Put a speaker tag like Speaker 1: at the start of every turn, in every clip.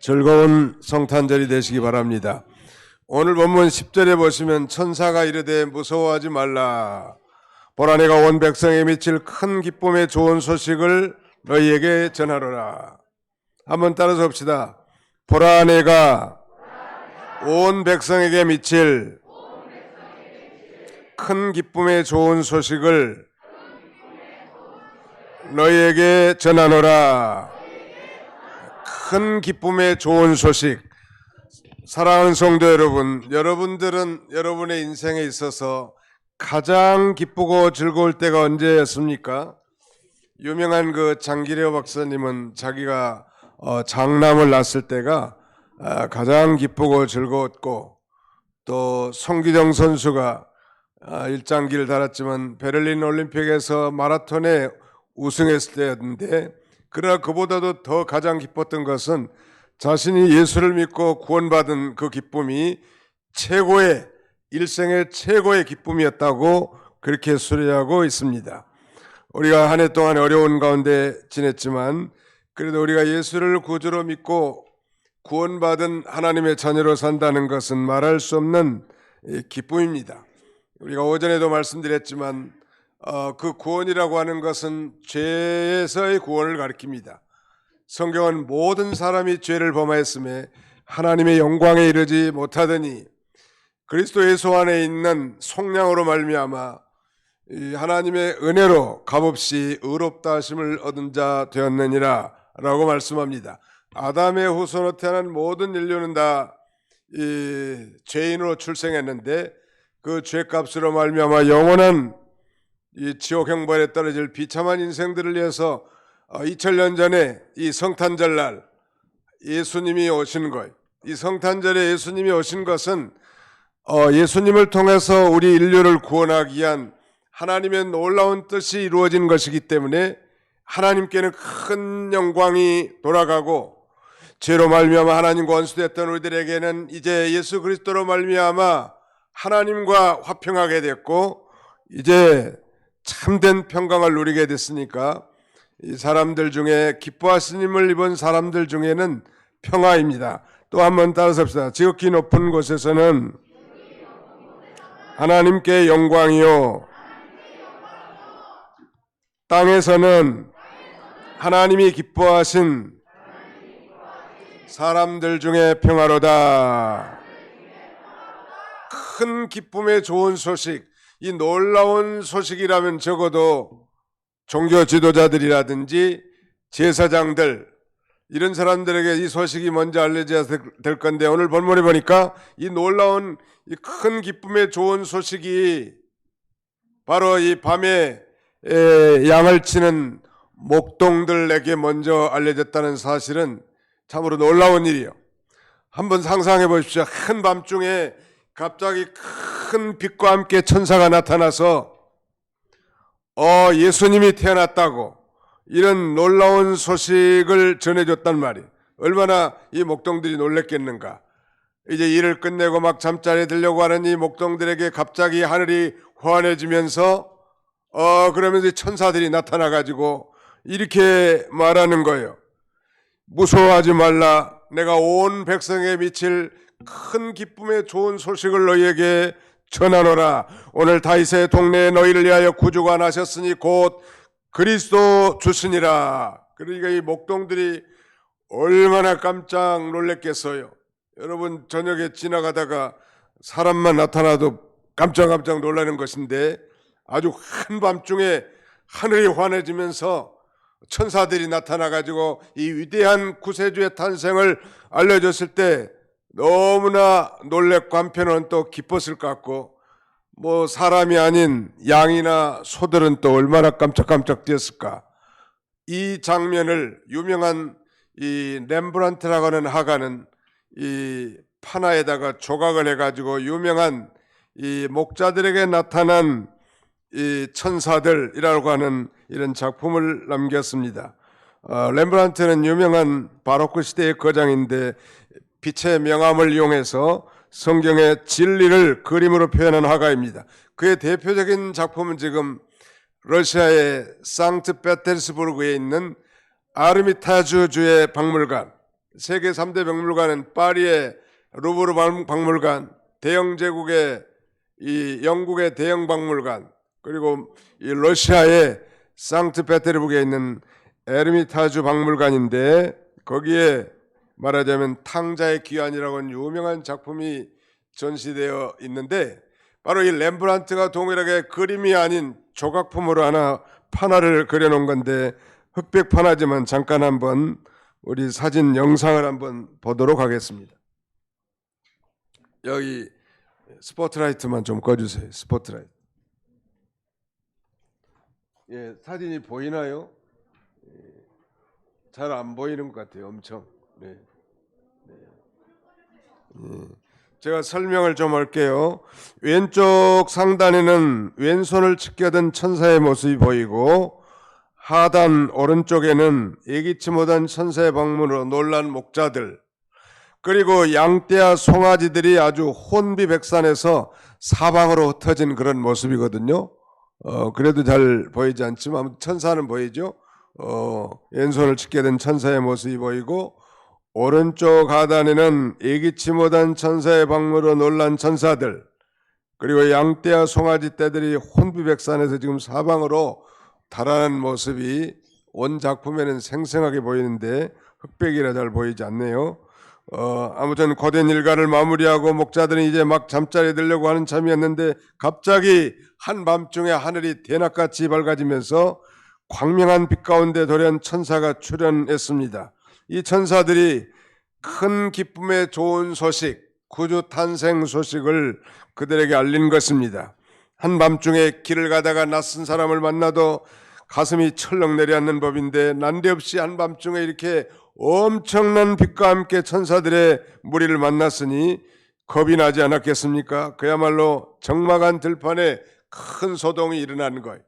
Speaker 1: 즐거운 성탄절이 되시기 바랍니다. 오늘 본문 10절에 보시면 천사가 이르되 무서워하지 말라. 보라 내가 온 백성에 미칠 큰 기쁨의 좋은 소식을 너희에게 전하노라. 한번 따라서 봅시다. 보라 내가 온 백성에게 미칠 큰 기쁨의 좋은 소식을 너희에게 전하노라. 큰 기쁨의 좋은 소식. 사랑하는 성도 여러분, 여러분들은 여러분의 인생에 있어서 가장 기쁘고 즐거울 때가 언제였습니까? 유명한 그 장기려 박사님은 자기가 어, 장남을 낳았을 때가 아, 가장 기쁘고 즐거웠고 또 송기정 선수가 아, 일장기를 달았지만 베를린 올림픽에서 마라톤에 우승했을 때였는데 그러나 그보다도 더 가장 기뻤던 것은 자신이 예수를 믿고 구원받은 그 기쁨이 최고의 일생의 최고의 기쁨이었다고 그렇게 수리하고 있습니다. 우리가 한 해 동안 어려운 가운데 지냈지만 그래도 우리가 예수를 구주로 믿고 구원받은 하나님의 자녀로 산다는 것은 말할 수 없는 이 기쁨입니다. 우리가 오전에도 말씀드렸지만 어, 그 구원이라고 하는 것은 죄에서의 구원을 가리킵니다. 성경은 모든 사람이 죄를 범하였음에 하나님의 영광에 이르지 못하더니 그리스도 예수 안에 있는 속량으로 말미암아 이 하나님의 은혜로 값없이 의롭다 하심을 얻은 자 되었느니라라고 말씀합니다. 아담의 후손으로 태어난 모든 인류는 다이 죄인으로 출생했는데 그 죄값으로 말미암아 영원한 이 지옥 형벌에 떨어질 비참한 인생들을 위해서 2000년 전에 이 성탄절 날 예수님이 오신 것, 이 성탄절에 예수님이 오신 것은 어, 예수님을 통해서 우리 인류를 구원하기 위한 하나님의 놀라운 뜻이 이루어진 것이기 때문에 하나님께는 큰 영광이 돌아가고 죄로 말미암아 하나님과 원수됐던 우리들에게는 이제 예수 그리스도로 말미암아 하나님과 화평하게 됐고 이제 참된 평강을 누리게 됐으니까 이 사람들 중에 기뻐하시님을 입은 사람들 중에는 평화입니다. 또 한번 따라서 합시다. 지극히 높은 곳에서는 하나님께 영광이요. 땅에서는 하나님이 기뻐하신 사람들 중에 평화로다. 큰 기쁨의 좋은 소식, 이 놀라운 소식이라면 적어도 종교 지도자들이라든지 제사장들 이런 사람들에게 이 소식이 먼저 알려져야 될 건데 오늘 본문에 보니까 이 놀라운 이 큰 기쁨의 좋은 소식이 바로 이 밤에 에, 양을 치는 목동들에게 먼저 알려졌다는 사실은 참으로 놀라운 일이요. 한번 상상해 보십시오. 한 밤중에 갑자기 큰 빛과 함께 천사가 나타나서 어 예수님이 태어났다고 이런 놀라운 소식을 전해줬단 말이에요. 얼마나 이 목동들이 놀랬겠는가. 이제 일을 끝내고 막 잠자리에 들려고 하는 이 목동들에게 갑자기 하늘이 환해지면서 어 그러면서 천사들이 나타나 가지고 이렇게 말하는 거예요. 무서워하지 말라. 내가 온 백성에 미칠 큰 기쁨의 좋은 소식을 너희에게 전하노라. 오늘 다윗의 동네에 너희를 위하여 구주가 나셨으니 곧 그리스도 주시니라. 그러니까 이 목동들이 얼마나 깜짝 놀랐겠어요. 여러분 저녁에 지나가다가 사람만 나타나도 깜짝깜짝 놀라는 것인데 아주 한밤중에 하늘이 환해지면서 천사들이 나타나 가지고 이 위대한 구세주의 탄생을 알려줬을 때 너무나 놀랬고 한편은 또 기뻤을 것 같고 뭐 사람이 아닌 양이나 소들은 또 얼마나 깜짝깜짝 뛰었을까 이 장면을 유명한 이 렘브란트라고 하는 화가는 이 판화에다가 조각을 해가지고 유명한 이 목자들에게 나타난 이 천사들이라고 하는 이런 작품을 남겼습니다. 어, 렘브란트는 유명한 바로크 시대의 거장인데 빛의 명암을 이용해서 성경의 진리를 그림으로 표현한 화가입니다. 그의 대표적인 작품은 지금 러시아의 상트 페테르스부르크에 있는 아르미타주주의 박물관 세계 3대 박물관은 파리의 루브르 박- 박물관, 대영 제국의 이 영국의 대영 박물관, 그리고 이 러시아의 상트페테르부르크에 있는 에르미타주 박물관인데 거기에 말하자면 탕자의 귀환이라고 하는 유명한 작품이 전시되어 있는데 바로 이 렘브란트가 동일하게 그림이 아닌 조각품으로 하나 판화를 그려놓은 건데 흑백 판화지만 잠깐 한번 우리 사진 영상을 한번 보도록 하겠습니다. 여기 스포트라이트만 좀 꺼주세요. 스포트라이트. 예, 사진이 보이나요? 잘 안 보이는 것 같아요. 엄청. 네. 네. 예. 제가 설명을 좀 할게요. 왼쪽 상단에는 왼손을 지켜든 천사의 모습이 보이고 하단 오른쪽에는 예기치 못한 천사의 방문으로 놀란 목자들 그리고 양떼와 송아지들이 아주 혼비백산해서 사방으로 흩어진 그런 모습이거든요. 어, 그래도 잘 보이지 않지만 천사는 보이죠. 어, 왼손을 찢게 된 천사의 모습이 보이고 오른쪽 하단에는 예기치 못한 천사의 방문으로 놀란 천사들 그리고 양떼와 송아지 떼들이 혼비백산해서 지금 사방으로 달아난 모습이 온 작품에는 생생하게 보이는데 흑백이라 잘 보이지 않네요. 어, 아무튼 고된 일과를 마무리하고 목자들은 이제 막 잠자리에 들려고 하는 참이었는데 갑자기 한밤중에 하늘이 대낮같이 밝아지면서 광명한 빛 가운데 도련 천사가 출현했습니다. 이 천사들이 큰 기쁨의 좋은 소식, 구주 탄생 소식을 그들에게 알린 것입니다. 한밤중에 길을 가다가 낯선 사람을 만나도 가슴이 철렁 내려앉는 법인데 난데없이 한밤중에 이렇게 엄청난 빛과 함께 천사들의 무리를 만났으니 겁이 나지 않았겠습니까? 그야말로 적막한 들판에 큰 소동이 일어나는 거예요.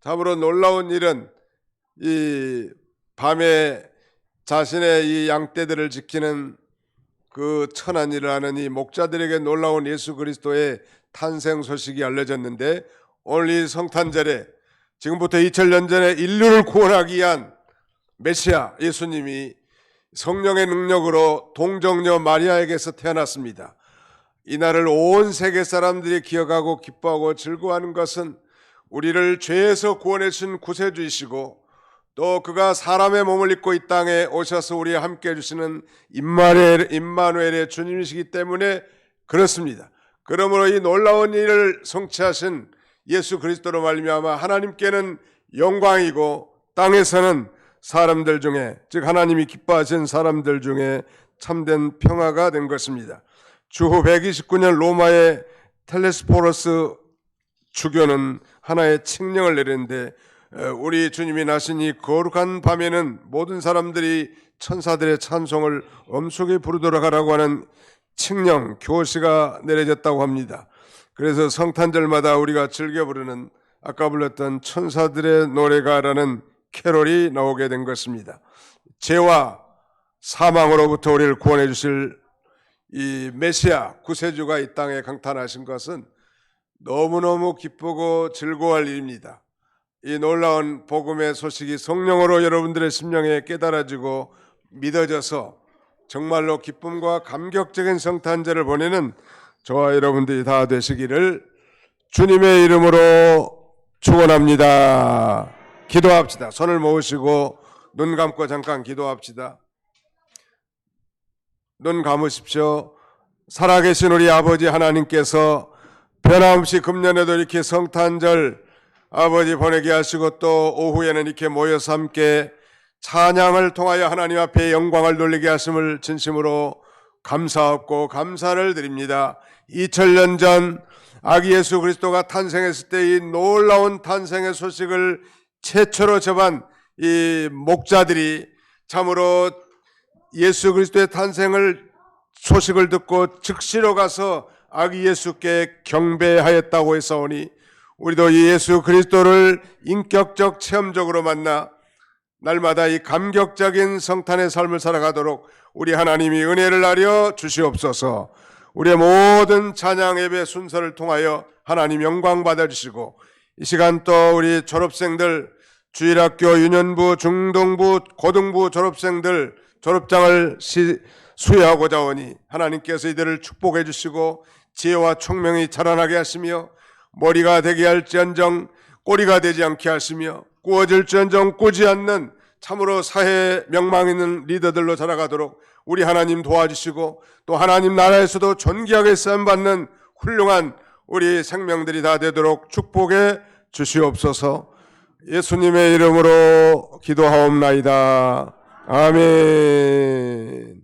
Speaker 1: 참으로 놀라운 일은 이 밤에 자신의 이 양떼들을 지키는 그 천한 일을 하는 이 목자들에게 놀라운 예수 그리스도의 탄생 소식이 알려졌는데 오늘 이 성탄절에 지금부터 2000년 전에 인류를 구원하기 위한 메시아 예수님이 성령의 능력으로 동정녀 마리아에게서 태어났습니다. 이날을 온 세계 사람들이 기억하고 기뻐하고 즐거워하는 것은 우리를 죄에서 구원해 주신 구세주이시고 또 그가 사람의 몸을 입고 이 땅에 오셔서 우리와 함께 해주시는 임마누엘, 임마누엘의 주님이시기 때문에 그렇습니다. 그러므로 이 놀라운 일을 성취하신 예수 그리스도로 말미암아 하나님께는 영광이고 땅에서는 사람들 중에 즉 하나님이 기뻐하신 사람들 중에 참된 평화가 된 것입니다. 주후 129년 로마의 텔레스포로스 주교는 하나의 칙령을 내렸는데 어, 우리 주님이 이 거룩한 밤에는 모든 사람들이 천사들의 찬송을 엄숙히 부르도록 하라고 하는 칙령 교시가 내려졌다고 합니다. 그래서 성탄절마다 우리가 즐겨 부르는 아까 불렀던 천사들의 노래가라는 캐롤이 나오게 된 것입니다. 죄와 사망으로부터 우리를 구원해 주실 이 메시아 구세주가 이 땅에 강탄하신 것은 너무너무 기쁘고 즐거워할 일입니다. 이 놀라운 복음의 소식이 성령으로 여러분들의 심령에 깨달아지고 믿어져서 정말로 기쁨과 감격적인 성탄절을 보내는 저와 여러분들이 다 되시기를 주님의 이름으로 축원합니다. 기도합시다. 손을 모으시고 눈 감고 잠깐 기도합시다. 눈 감으십시오. 살아계신 우리 아버지 하나님께서 변함없이 금년에도 이렇게 성탄절 아버지 보내게 하시고 또 오후에는 이렇게 모여서 함께 찬양을 통하여 하나님 앞에 영광을 돌리게 하심을 진심으로 감사하고 감사를 드립니다. 2000년 전 아기 예수 그리스도가 탄생했을 때 이 놀라운 탄생의 소식을 최초로 접한 이 목자들이 참으로 예수 그리스도의 탄생을 소식을 듣고 즉시로 가서 아기 예수께 경배하였다고 했사오니 우리도 이 예수 그리스도를 인격적 체험적으로 만나 날마다 이 감격적인 성탄의 삶을 살아가도록 우리 하나님이 은혜를 하려 주시옵소서. 우리의 모든 찬양 예배 순서를 통하여 하나님 영광 받아 주시고 이 시간 또 우리 졸업생들 주일학교 유년부 중등부 고등부 졸업생들 졸업장을 시- 수여하고자 하니 하나님께서 이들을 축복해 주시고 지혜와 총명이 자라나게 하시며 머리가 되게 할지언정 꼬리가 되지 않게 하시며 꾸어질지언정 꾸지 않는 참으로 사회에 명망 있는 리더들로 자라가도록 우리 하나님 도와주시고 또 하나님 나라에서도 존귀하게 쓰임받는 훌륭한 우리 생명들이 다 되도록 축복해 주시옵소서 예수님의 이름으로 기도하옵나이다. 아멘.